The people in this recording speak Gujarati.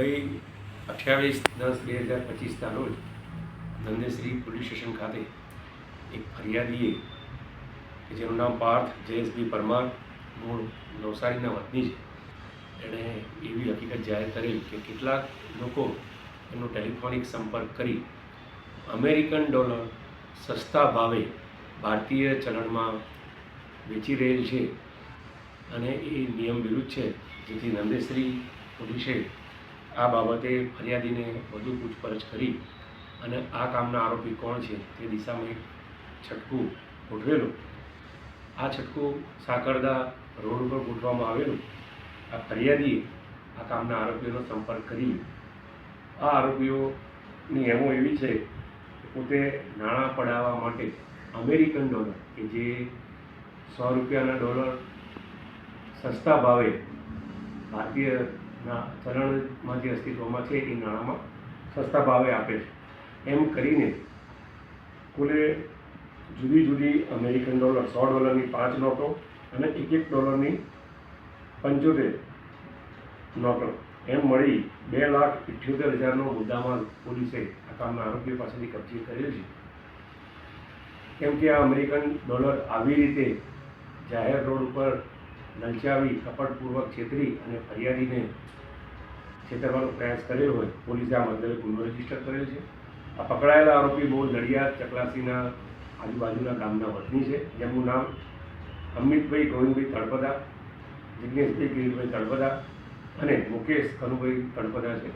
ગઈ અઠ્યાવીસ દસ બે હજાર પચીસના રોજ નંદેશ્રી પોલીસ સ્ટેશન ખાતે એક ફરિયાદીએ, કે જેનું નામ પાર્થ જયેશભાઈ પરમાર, મૂળ નવસારીના વતની છે, એણે એવી હકીકત જાહેર કરેલ કે કેટલાક લોકો એનો ટેલિફોનિક સંપર્ક કરી અમેરિકન ડોલર સસ્તા ભાવે ભારતીય ચલણમાં વેચી રહેલ છે. અને એ નિયમ વિરુદ્ધ છે, જેથી નંદેશ્રી પોલીસે આ બાબતે ફરિયાદીને વધુ પૂછપરછ કરી અને આ કામના આરોપી કોણ છે તે દિશામાં એક છટકું ગોઠવેલું. આ છટકું સાકરદા રોડ ઉપર ગોઠવવામાં આવેલું. આ ફરિયાદીએ આ કામના આરોપીઓનો સંપર્ક કરી આ આરોપીઓની એમો એવી છે કે પોતે નાણાં પડાવવા માટે અમેરિકન ડોલર, કે જે સો રૂપિયાના ડોલર સસ્તા ભાવે ભારતીયના ચલણમાં જે અસ્તિત્વમાં છે એ નાણાંમાં સસ્તા ભાવે આપે છે. એમ કરીને કુલે જુદી જુદી અમેરિકન ડોલર, સો ડોલરની પાંચ નોટો અને એક એક ડોલરની પંચોતેર નોટો. એમ મળી બે લાખ ઇઠ્યોતેર હજારનો મુદ્દામાલ પોલીસે આ કામના આરોપીઓ પાસેથી કબજે કરેલ છે. કેમ કે આ અમેરિકન ડોલર આવી રીતે જાહેર રોડ ઉપર લલચાવી કપટપૂર્વક છેતરી અને ફરિયાદીને છેતરવાનો પ્રયાસ કર્યો હોય, પોલીસે આ મદદે ગુનો રજિસ્ટર કરેલ છે. આ પકડાયેલા આરોપી બહુ નડિયાદ, ચકલાસીના આજુબાજુના ગામના વતની છે. જેમનું નામ અમિતભાઈ ગોવિંદભાઈ તળપદા જિજ્ઞેશભાઈ ગિરીશભાઈ તળપદા અને મુકેશ કનુભાઈ તળપદા છે.